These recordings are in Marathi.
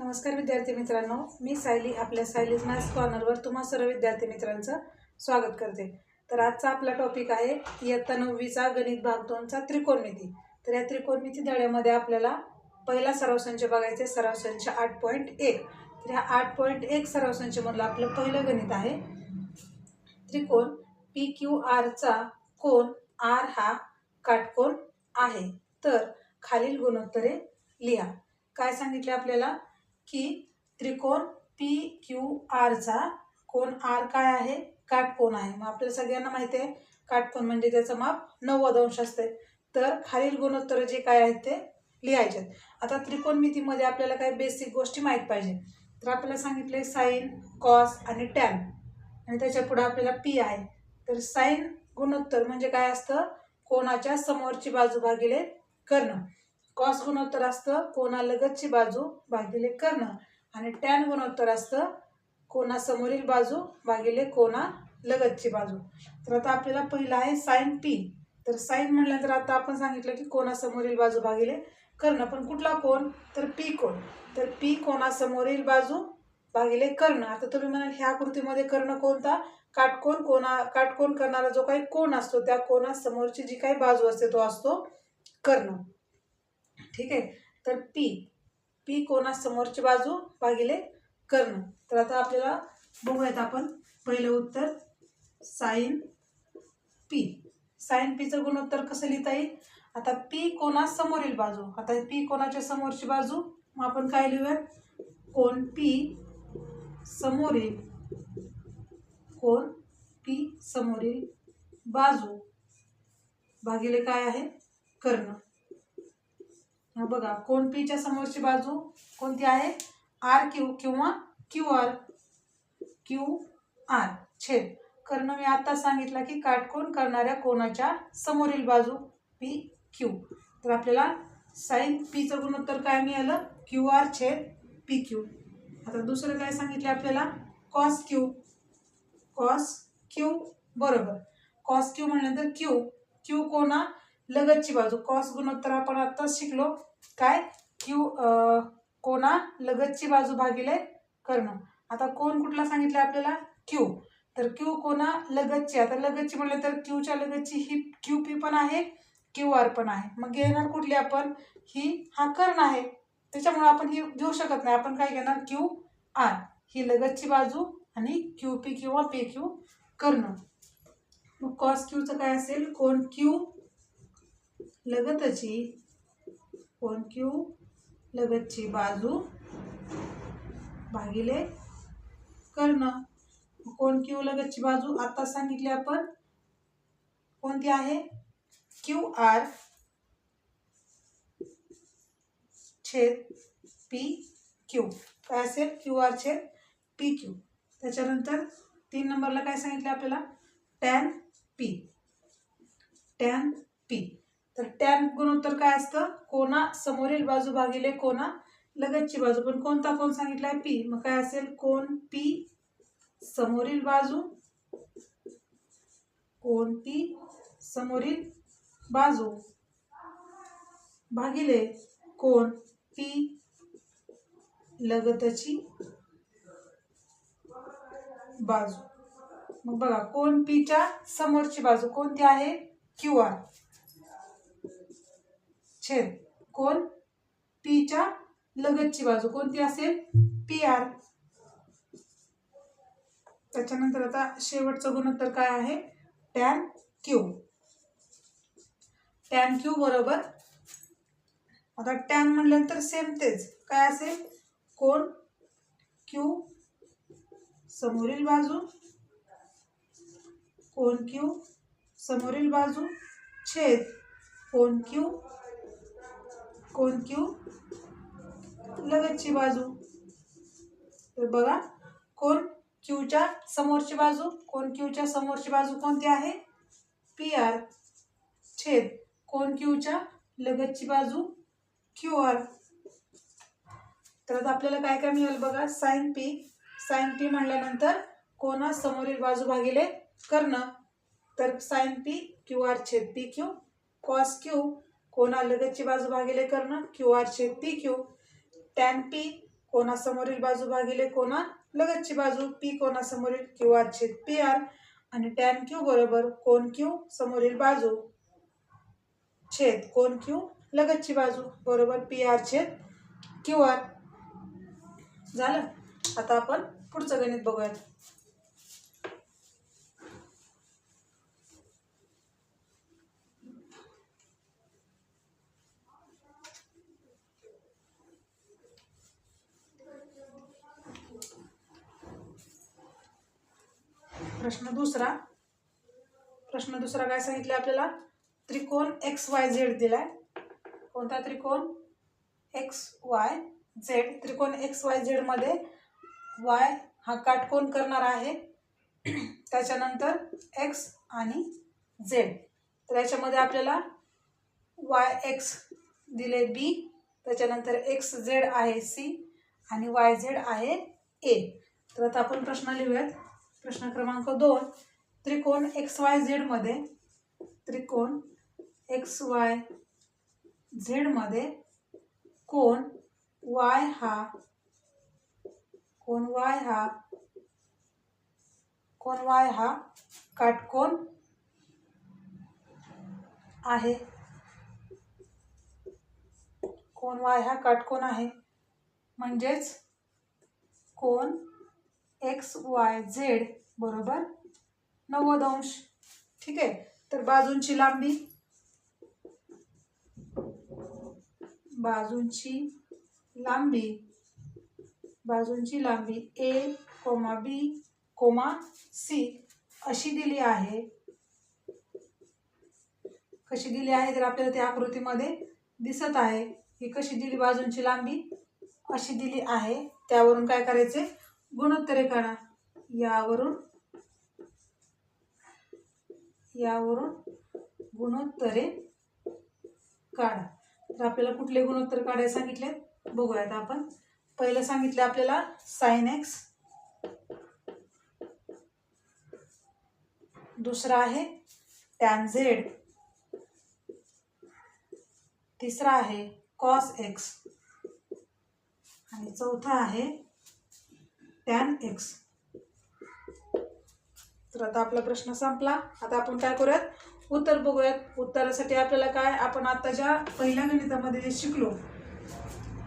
नमस्कार विद्यार्थी मित्रांनो मी सायली आपल्या सायलीज मॅथ्स कॉर्नरवर तुम्हा सर्व विद्यार्थी मित्रांचं स्वागत करते. तर आजचा आपला टॉपिक आहे इयत्ता नववीचा गणित भाग दोनचा त्रिकोणमिती. तर या त्रिकोणमिती धड्यामध्ये आपल्याला पहिला सराव संच बघायचा आहे सराव संच आठ पॉईंट एक. तर ह्या आठ पॉईंट एक सराव संचमधलं आपलं पहिलं गणित आहे. त्रिकोण पी क्यू आरचा कोण आर हा काटकोण आहे. तर खालील गुणोत्तरे लिहा. काय सांगितले आपल्याला? की त्रिकोण पी क्यू आरचा कोण आर काय आहे? काटकोण आहे. मग आपल्याला सगळ्यांना माहिती आहे काटकोण म्हणजे त्याचं माप नव्वद अंश असते. तर खालील गुणोत्तर जे काय आहेत ते लिहायचे आता त्रिकोणमितीमध्ये आपल्याला काही बेसिक गोष्टी माहीत पाहिजे. तर आपल्याला सांगितले साईन कॉस आणि टॅन आणि त्याच्या पुढे आपल्याला पी आहे. तर साईन गुणोत्तर म्हणजे काय असतं? कोणाच्या समोरची बाजू भागिले करणं. कॉस गुणोत्तर असतं कोणालगतची बाजू भागिले कर्ण. आणि टॅन गुणोत्तर असतं कोणासमोरील बाजू भागिले कोणा लगतची बाजू. तर आता आपल्याला पहिलं आहे साईन पी तर साईन म्हटल्यानंतर आता आपण सांगितलं की कोणासमोरील बाजू भागिले कर्ण. पण कुठला कोण? तर पी कोण. तर पी कोणासमोरील बाजू भागिले कर्ण. आता तुम्ही म्हणाल ह्या कृतीमध्ये कर्ण कोणता? काटकोण कोणा काटकोण करणारा जो काही कोण असतो त्या कोणासमोरची जी काही बाजू असते तो असतो कर्ण. ठीक आहे? तर पी पी कोणासमोरची बाजू भागिले कर्ण. तर आता आपल्याला बघूयात आपण पहिलं उत्तर साईन पी साईन पीचं गुणोत्तर कसं लिहिता येईल? आता पी कोणासमोरील बाजू? आता पी कोणाच्या समोरची बाजू? मग आपण काय लिहूयात? कोण पी समोरील कोण पी समोरील बाजू? भागिले काय आहे? कर्ण. बघा कोण पीच्या समोरची बाजू कोणती आहे? आर क्यू किंवा क्यू आर क्यू आर छेद. कर्ण मी आता सांगितलं की काटकोण करणाऱ्या कोणाच्या समोरील बाजू? पी क्यू तर आपल्याला साईन पीचं गुणोत्तर काय मिळालं? क्यू आर छेद पी क्यू आता दुसरं काय सांगितलं आपल्याला? कॉस क्यू कॉस क्यू बरोबर. कॉस क्यू म्हणल्यानंतर क्यू क्यू कोणा? लगतची बाजू. कॉस गुणोत्तर आपण आत्ताच शिकलो. काय? क्यू कोणा लगतची बाजू भागिले कर्ण. आता कोण कुठला सांगितलं आपल्याला? क्यू तर क्यू कोणा लगतची. आता लगतची म्हणलं तर क्यूच्या लगतची ही क्यू पी पण आहे क्यू आर पण आहे. मग घेणार कुठली आपण? ही हा कर्ण आहे. त्याच्यामुळे आपण ही घेऊ शकत नाही. आपण काय घेणार? क्यू आर ही लगतची बाजू आणि क्यू पी किंवा पी क्यू कर्ण. मग कॉस क्यूचं काय असेल? कोण क्यू लगतची कोण क्यू? लगतची बाजू भागिले कर्ण. कोण क्यू लगतची बाजू? आता सांगितली आपण. कोणती आहे? क्यू आर छेद पी क्यू. काय असेल? क्यू आर छेद पी क्यू. त्याच्यानंतर तीन नंबरला काय सांगितलं आपल्याला? Tan P. Tan P. तर टॅन गुणोत्तर काय असतं? कोणा समोरील बाजू भागिले कोणा लगतची बाजू. पण कोणता कोण सांगितलाय? पी. मग काय असेल? कोण पी समोरील बाजू? कोण पी समोरील बाजू? भागिले कोण पी लगतची बाजू. मग बघा कोण पीच्या समोरची बाजू कोणती आहे? Q R. छेद. कोण? पीच्या लगतची बाजू. कोणती असेल? पी आर त्याच्यानंतर आता शेवटचं गुणोत्तर काय आहे? टॅन क्यू टॅन क्यू बरोबर. आता टॅन म्हटल्यानंतर सेम तेच. काय असेल? कोण? क्यू. समोरील बाजू. कोण क्यू? समोरील बाजू. छेद. कोण क्यू? कोण क्यू? लगतची बाजू. तर बघा कोण क्यूच्या समोरची बाजू? कोण क्यूच्या समोरची बाजू कोणती आहे? P R. छेद. कोण क्यूच्या लगतची बाजू? Q R. तर आता आपल्याला काय काय मिळेल बघा? Sine P. साईन पी म्हणल्यानंतर कोणा समोरील बाजू भागिले कर्ण. तर साईन पी क्यू आर छेद पी क्यू. Cos Q. कोणा लगतची बाजू भागिले कर्ण क्यू आर छेद पी क्यू. टॅन पी कोणासमोरील बाजू भागिले कोणा लगतची बाजू पी कोणासमोरील क्यू आर छेद पी आर आणि टॅन क्यू बरोबर कोण क्यू समोरील बाजू छेद कोण क्यू लगतची बाजू बरोबर पी आर छेद क्यू आर. झालं? आता आपण पुढचं गणित बघूयात. प्रश्न दुसरा. प्रश्न दुसरा काय सांगितलं आपल्याला? त्रिकोण एक्स वाय झेड दिलाय. कोणता त्रिकोण? एक्स वाय झेड त्रिकोण एक्स वाय झेडमध्ये वाय हा काटकोन करणार आहे. त्याच्यानंतर एक्स आणि झेड तर याच्यामध्ये आपल्याला वाय एक्स दिले बी त्याच्यानंतर एक्स झेड आहे सी आणि वाय झेड आहे ए तर आता आपण प्रश्न लिहूयात. प्रश्न क्रमांक दोन त्रिकोण एक्स वाय झेडमध्ये त्रिकोण एक्स वाय झेडमध्ये कोण वाय हा कोण वाय हा कोण वाय हा काटकोन आहे. कोण वाय हा काटकोन आहे. म्हणजेच कोण एक्स वाय झेड बरोबर नव्वद अंश. ठीक आहे? तर बाजूंची लांबी. बाजूंची लांबी. बाजूंची लांबी A comma B comma C अशी दिली आहे. कशी दिली आहे? तर आपल्याला त्या आकृतीमध्ये दिसत आहे. ही कशी दिली बाजूंची लांबी? अशी दिली आहे. त्यावरून काय करायचे? गुणोत्तरे काढा यावरून यावरून गुणोत्तरे काढा. तर आपल्याला कुठले गुणोत्तर काढायला सांगितले बघूयात आपण. पहिलं सांगितलं आपल्याला साईन एक्स दुसरा आहे टॅन झेड तिसरा आहे कॉस एक्स आणि चौथा आहे टॅन एक्स तर आता आपला प्रश्न संपला. आता आपण काय करूयात? उत्तर बघूयात. उत्तरासाठी आपल्याला काय? आपण आता ज्या पहिल्या गणितामध्ये जे शिकलो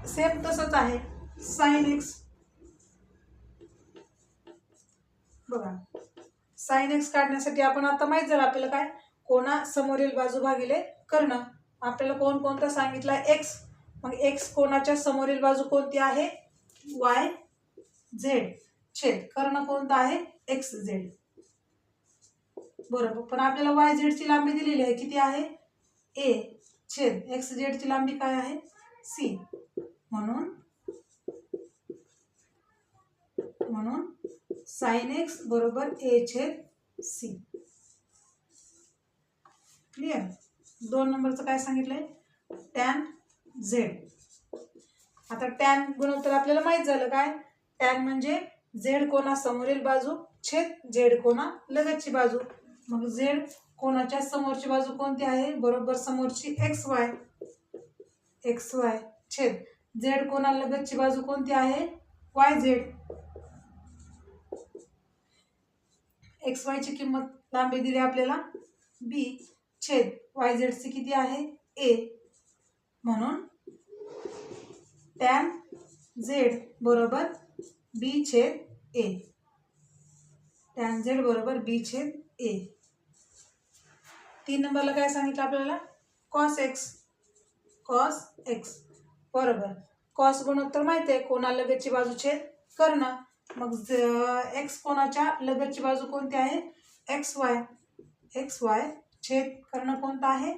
सेम तसंच आहे. साईन एक्स बघा. साईन एक्स काढण्यासाठी आपण आता माहीत झालं आपल्याला काय? कोणा समोरील बाजू भागिले कर्ण. आपल्याला कोण कोणता सांगितला? एक्स मग एक्स कोणाच्या समोरील बाजू कोणती आहे? वाय झेड छेद. कर्ण कोणता आहे? एक्स झेड बरोबर. पण आपल्याला वाय झेडची लांबी दिलेली आहे. किती आहे? ए छेद. एक्स झेडची लांबी काय आहे? सी म्हणून म्हणून साईन एक्स बरोबर ए छेद सी क्लिअर दोन नंबरचं काय सांगितलंय? टॅन झेड आता टॅन गुणोत्तर आपल्याला माहीत झालं काय? टॅन म्हणजे झेड कोणा समोरील बाजू छेद झेड कोणा लगतची बाजू. मग झेड कोणाच्या समोरची बाजू कोणती आहे? बरोबर समोरची एक्स वाय एक्स वाय छेद. झेड कोणा लगतची बाजू कोणती आहे? वाय झेड एक्स वायची किंमत लांबी दिली आपल्याला. बी छेद वाय झेडची किती आहे? ए म्हणून टॅन झेड बरोबर बी छेद ए. टॅन झेड बरोबर बी छेद ए. तीन नंबरला काय सांगितलं आपल्याला? Cos X. Cos X. बरोबर. कॉस गुणोत्तर माहिती आहे. कोणा लगतची बाजू छेद करणं? मग एक्स कोणाच्या लगतची बाजू कोणती आहे? X Y. एक्स वाय छेद करणं कोणतं आहे?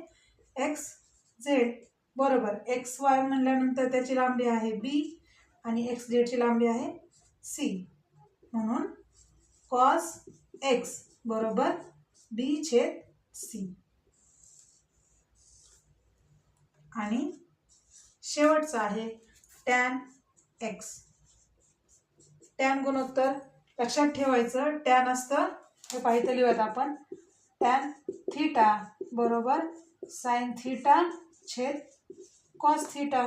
X Z. बरोबर. एक्स वाय म्हणल्यानंतर त्याची लांबी आहे बी आणि एक्स झेडची लांबी आहे सी. म्हणून कॉस एक्स बरोबर बी छेद सी आणि शेवटचं आहे टॅन एक्स टॅन गुणोत्तर लक्षात ठेवायचं टॅन असतं हे पाहिजे लिहूयात आपण टॅन थीटा बरोबर साईन थीटा छेद कॉस थिटा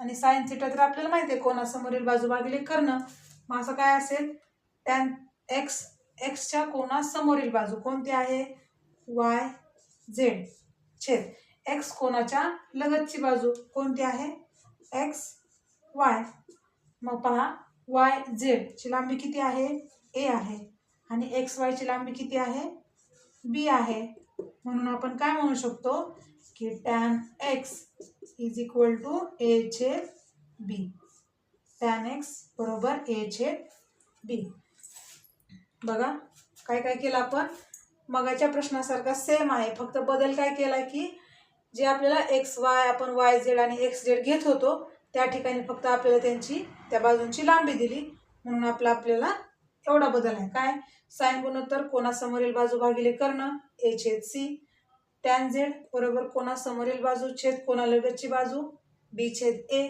आणि साईन थिटा तर आपल्याला माहिती आहे कोणासमोरील बाजू भागिले करणं. मग असं काय असेल? टॅन एक्स एक्सच्या कोणासमोरील बाजू कोणती आहे? वाय झेड छेद एक्स कोणाच्या लगतची बाजू कोणती आहे? एक्स वाय मग पहा वाय झेडची लांबी किती आहे? ए आहे. आणि एक्स वायची लांबी किती आहे? बी आहे. म्हणून आपण काय म्हणू शकतो? की tan X is equal to A छेद बी टॅन एक्स बरोबर ए छेद बी बघा काय काय केलं आपण? मगाच्या प्रश्नासारखा सेम आहे. फक्त बदल काय केला की जे आपल्याला एक्स वाय आपण वाय झेड आणि एक्स झेड घेत होतो त्या ठिकाणी फक्त आपल्याला त्यांची त्या बाजूंची लांबी दिली. म्हणून आपला आपल्याला एवढा बदल आहे. काय? साईन गुणोत्तर कोणासमोरील बाजू भागिले कर्ण ए छेद सी टॅन झेड बरोबर कोणासमोरील बाजू छेद कोणालगतची बाजू बी छेद ए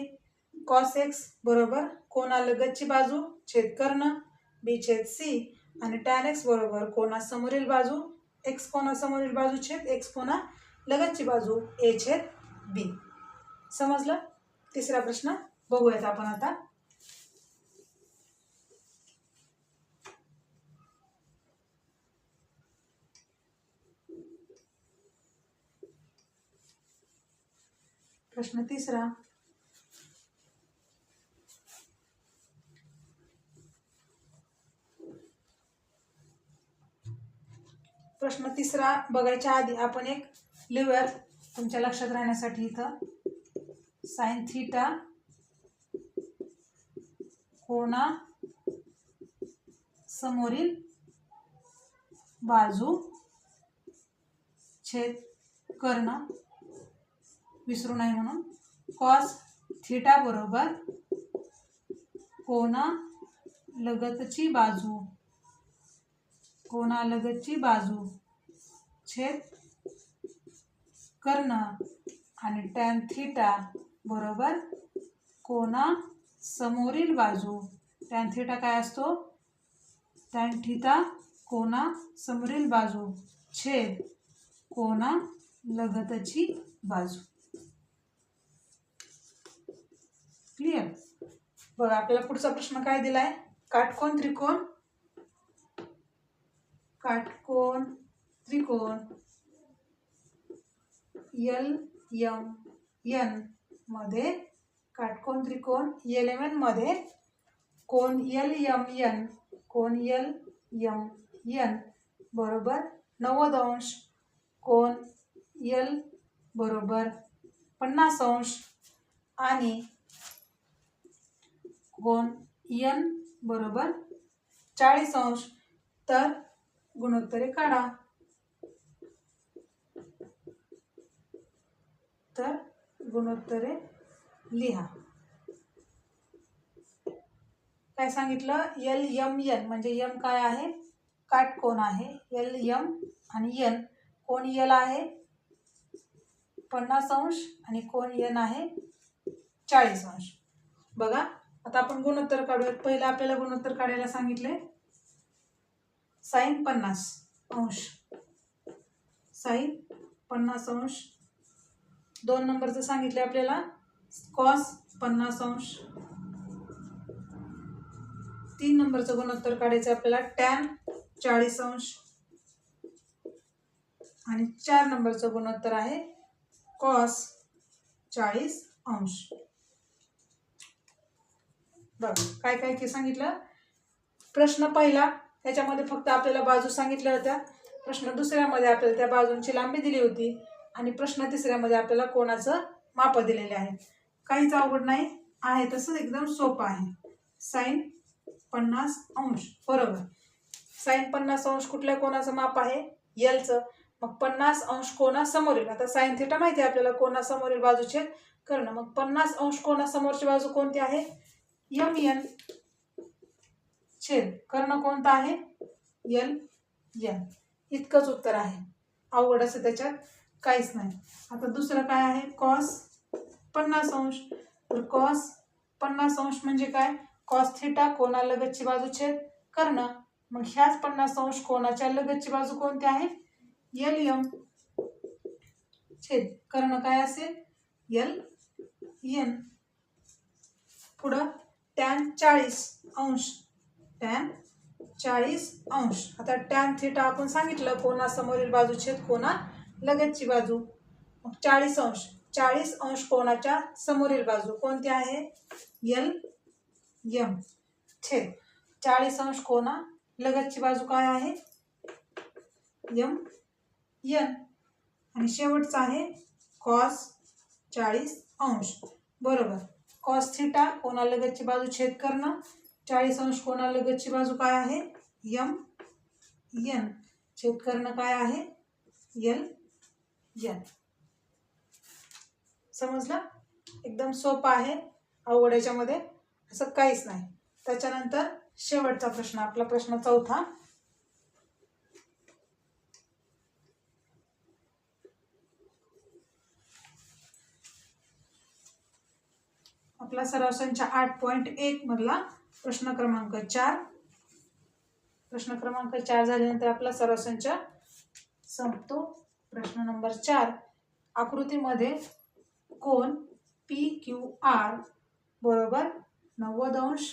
कॉस एक्स बरोबर कोणालगतची बाजू? छेद कर्ण. बी छेद सी आणि टॅन एक्स बरोबर कोणासमोरील बाजू? एक्स कोणासमोरील बाजू छेद? एक्स कोणा लगतची बाजू? ए छेद बी समजलं? तिसरा प्रश्न बघूयात आपण आता. प्रश्न तिसरा. प्रश्न तिसरा बघायच्या आधी आपण एक लिव्हर तुमच्या लक्षात राहण्यासाठी इथं. साईन थीटा कोणा समोरील बाजू छेद कर्ण विसरू नये म्हणून. कॉस थिटा बरोबर कोणा लगतची बाजू. कोणा लगतची बाजू. छेद कर्ण आणि टॅन थिटा बरोबर कोणा समोरील बाजू. टॅन थिटा काय असतो? टॅन थिटा कोणा समोरील बाजू. छेद कोणा लगतची बाजू. क्लिअर बघा आपल्याला पुढचा प्रश्न काय दिलाय? काटकोन त्रिकोण? काटकोन त्रिकोण. एल यम एनमध्ये काटकोन त्रिकोण एल एम एनमध्ये कोण एल यम एन कोण एल यम एन बरोबर नव्वद अंश कोण एल बरोबर पन्नास अंश आणि कोण एन बरोबर चाळीस अंश. तर गुणोत्तरे काढा. तर गुणोत्तरे लिहा. काय सांगितलं? एल यम यन म्हणजे यम काय आहे? काटकोन आहे. एल यम आणि यन कोण यल आहे? पन्नास अंश आणि कोण यन आहे? चाळीस अंश. बघा आता आपण गुणोत्तर काढूयात. पहिलं आपल्याला गुणोत्तर काढायला सांगितले. साईन पन्नास अंश. साईन पन्नास अंश दोन नंबरचं सांगितलं आपल्याला. कॉस पन्नास अंश. तीन नंबरचं गुणोत्तर काढायचं आपल्याला. टॅन चाळीस अंश. आणि चार नंबरचं गुणोत्तर आहे कॉस चाळीस अंश. बघ काय काय की सांगितलं? प्रश्न पहिला त्याच्यामध्ये फक्त आपल्याला बाजू सांगितल्या होत्या. प्रश्न दुसऱ्यामध्ये आपल्याला त्या बाजूंची लांबी दिली होती. आणि प्रश्न तिसऱ्यामध्ये आपल्याला कोणाचं माप दिलेले आहे काहीच अवघड नाही. आहे तसंच एकदम सोपं आहे. साईन पन्नास अंश. बरोबर. साईन पन्नास अंश कुठल्या कोणाचं माप आहे? यलचं मग पन्नास अंश कोणासमोर येईल? आता साईन थिटा माहिती आहे आपल्याला कोणासमोरील बाजूचे. करणं मग पन्नास अंश कोणासमोरची बाजू कोणती आहे? यम यन छेद. कर्ण कोणता आहे? यल यन इतकंच उत्तर आहे. अवघड असं त्याच्यात. काहीच नाही. आता दुसरं काय आहे? कॉस पन्नास अंश. तर कॉस पन्नास अंश म्हणजे काय? कॉस थिटा कोणा लगतची बाजू छेद कर्ण. मग ह्याच पन्नास अंश कोणाच्या लगतची बाजू कोणती आहे? यल यम छेद कर्ण काय असेल? यल यन पुढं टॅन चाळीस अंश. टॅन चाळीस अंश. आता टॅन थिटा आपण सांगितलं कोणासमोरील बाजू छेद कोणा लगतची बाजू. मग चाळीस अंश. चाळीस अंश कोणाच्या? समोरील बाजू. कोणती आहे? यल यम छेद. चाळीस अंश कोणा? लगतची बाजू काय आहे? यम यन आणि शेवटचा आहे कॉस चाळीस अंश. बरोबर. कॉस थिटा कोणालगतची बाजू? छेद करणं. चाळीस अंश कोणालगतची बाजू काय आहे? यम यन छेद करणं काय आहे? यल यन समजलं? एकदम सोपं आहे अवघड याच्यामध्ये. असं काहीच नाही. त्याच्यानंतर शेवटचा प्रश्न आपला प्रश्न चौथा. आपला सराव आठ पॉईंट एक मधला प्रश्न क्रमांक चार. प्रश्न क्रमांक चार झाल्यानंतर आपला सराव संच संपतो. प्रश्न नंबर चार. आकृतीमध्ये कोण पी क्यू आर बरोबर नव्वद अंश?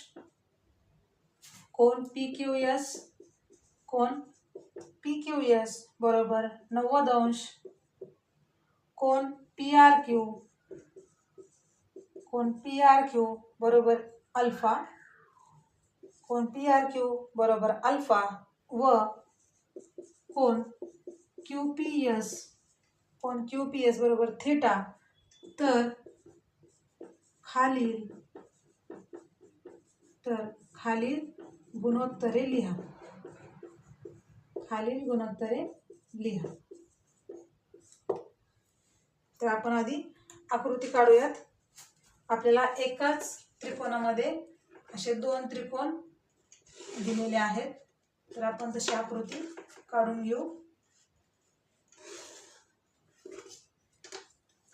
कोण पी क्यू एस कोण पी क्यू एस बरोबर नव्वद अंश? कोण पी आर क्यू कोण पी आर क्यू बरोबर अल्फ़ा? कोण पी आर क्यू बरोबर अल्फ़ा? व कोण क्यू पी एस कोण क्यू पी एस बरोबर थेटा तर खालील तर खालील गुणोत्तरे लिहा. खालील गुणोत्तरे लिहा. तर आपण आधी आकृती काढूयात. आपल्याला एकाच त्रिकोणामध्ये असे दोन त्रिकोण दिलेले आहेत. तर आपण तशी आकृती काढून घेऊ.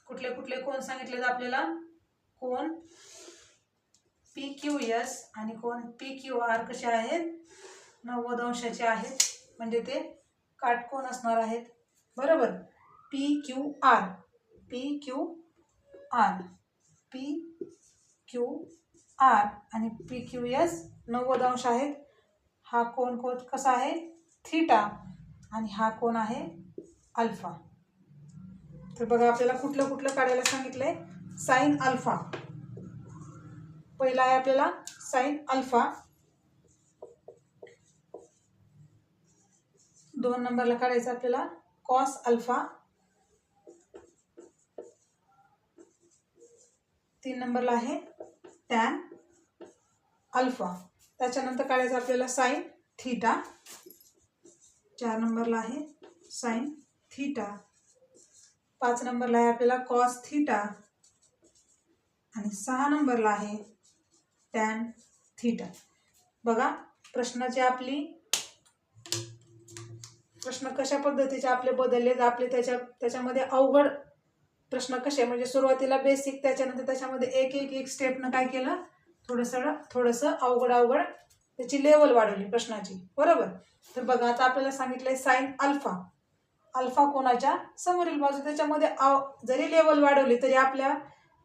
कुठले कुठले कोण सांगितले आपल्याला? कोण? पी क्यू एस आणि कोण? पी क्यू आर कसे आहेत? नव्वद अंशाचे आहेत. म्हणजे ते काटकोन असणार आहेत. बरोबर? P Q R P Q R P Q R आणि पी क्यू एस नव्वद अंश आहेत. हा कोण कोण कसा आहे? थिटा. आणि हा कोण आहे? अल्फा. तर बघा आपल्याला कुठलं कुठलं काढायला सांगितलंय? Sine alpha. पहिला आहे आपल्याला साईन अल्फा. दोन नंबरला काढायचं आपल्याला कॉस अल्फा. तीन नंबरला आहे टॅन अल्फा. त्याच्यानंतर काढायचं आपल्याला साईन थीटा. चार नंबरला आहे साईन थीटा. पाच नंबरला आहे आपल्याला कॉस थीटा आणि सहा नंबरला आहे टॅन थीटा बघा प्रश्नाची आपली प्रश्न कशा पद्धतीचे आपले बदलले आपले त्याच्या त्याच्यामध्ये अवघड प्रश्न कसे म्हणजे सुरुवातीला बेसिक त्याच्यानंतर त्याच्यामध्ये एक एक एक स्टेपनं काय केलं? थोडंसं थोडंसं अवघड अवघड त्याची लेवल वाढवली प्रश्नाची. बरोबर? तर बघा आता आपल्याला सांगितलं आहे साईन अल्फा अल्फा कोणाच्या? समोरील बाजू. त्याच्यामध्ये आव जरी लेवल वाढवली तरी आपल्या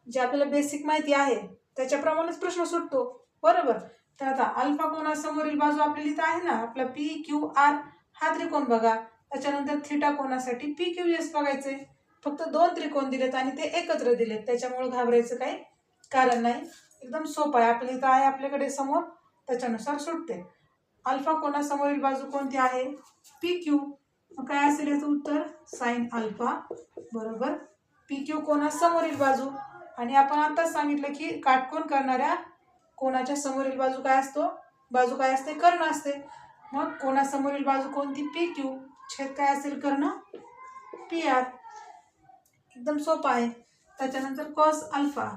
जे आपल्याला बेसिक माहिती आहे त्याच्याप्रमाणेच प्रश्न सुटतो. बरोबर? तर आता अल्फा कोणासमोरील बाजू आपल्याला इथं आहे ना आपला पी क्यू आर हा त्रिकोण बघा. त्याच्यानंतर थिटा कोणासाठी? पी क्यू एस बघायचे फक्त दोन त्रिकोण दिलेत आणि ते एकत्र दिलेत. त्याच्यामुळे घाबरायचं काही कारण नाही. एकदम सोपं आहे. आपल्या इथं आहे आपल्याकडे समोर. त्याच्यानुसार सुटते. अल्फा कोणासमोरील बाजू कोणती आहे? पी क्यू मग काय असेल याचं उत्तर? साईन अल्फा बरोबर? पी क्यू कोणासमोरील बाजू? आणि आपण आताच सांगितलं की काटकोन करणाऱ्या कोणाच्या समोरील बाजू काय असतो? बाजू काय असते? कर्ण असते. मग कोणासमोरील बाजू कोणती? पी क्यू छेद काय असेल कर्ण? पी आर एकदम सोपं आहे. त्याच्यानंतर कॉस अल्फा.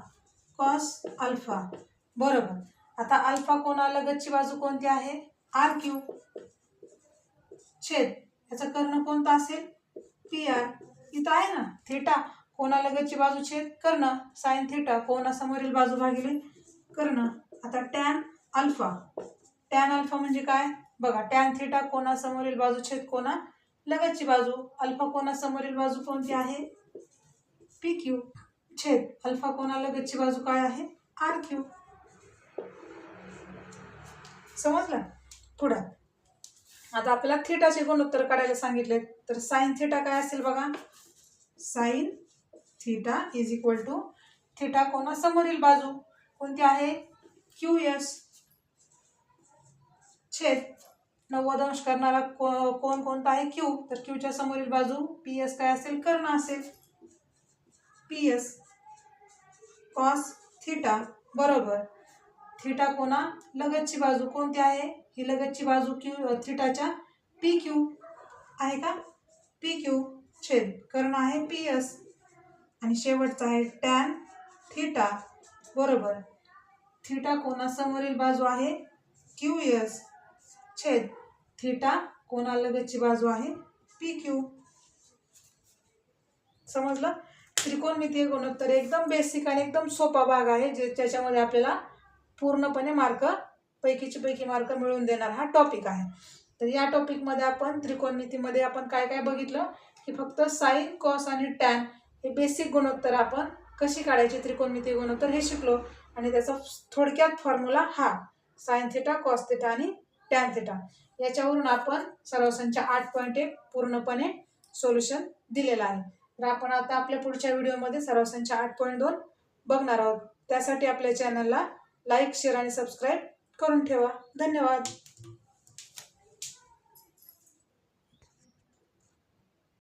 Cos alpha. बरोबर. आता अल्फा कोणालगतची बाजू कोणती आहे? R Q. छेद. त्याचा कर्ण कोणता असेल? पी आर इथं आहे ना थेटा कोणालगतची बाजू छेद? कर्ण. साईन थेटा कोणासमोरील बाजू भागिले कर्ण. आता टॅन अल्फा टॅन अल्फा म्हणजे काय? बघा टॅन थेटा कोणासमोरील बाजू छेद कोणा लगतची बाजू? अल्फा कोणासमोरील बाजू कोणती आहे? पी क्यू छेद. अल्फा कोणालगतची बाजू काय आहे? आर क्यू समजलं? पुढं आता आपल्याला थिटाचे गुणोत्तर काढायला सांगितले? तर साईन थिटा काय असेल बघा? Sine theta is equal to theta कोणासमोरील बाजू? कोणती आहे? क्यू एस छेद. नव्वद अंश करणारा को कोण कोणता आहे? क्यू तर क्यूच्या समोरील बाजू पी एस काय असेल? कर्ण असेल. पी एस कॉस थिटा बरोबर. थिटा कोणा लगतची बाजू कोणती आहे? ही लगतची बाजू क्यू थिटाच्या पी क्यू आहे का? पी क्यू छेद. कर्ण आहे पी एस आणि शेवटचा आहे टॅन थिटा. बरोबर. थिटा कोणासमोरील बाजू आहे? क्यू एस छेद. थिटा कोणालगतची बाजू आहे? पी क्यू समजलं? त्रिकोणमितीय गुणोत्तर एकदम बेसिक आणि एकदम सोपा भाग आहे जे ज्याच्यामध्ये आपल्याला पूर्णपणे मार्क पैकीची पैकी मार्क मिळवून देणार हा टॉपिक आहे. तर या टॉपिकमध्ये आपण त्रिकोणमितीमध्ये आपण काय काय बघितलं? की फक्त साईन कॉस आणि टॅन हे बेसिक गुणोत्तर आपण कशी काढायची? त्रिकोणमिती गुणोत्तर हे शिकलो. आणि त्याचा थोडक्यात फॉर्म्युला हा साईन थिटा कॉस थिटा आणि टॅन थिटा याच्यावरून आपण सरावसांच्या आठ पॉईंट एक पूर्णपणे सोल्युशन दिलेलं आहे. तर आपण आता आपल्या पुढच्या व्हिडिओमध्ये सर्वसांच्या आठ पॉईंट दोन बघणार आहोत. त्यासाठी आपल्या चॅनलला लाईक शेअर आणि सबस्क्राईब करून ठेवा. धन्यवाद.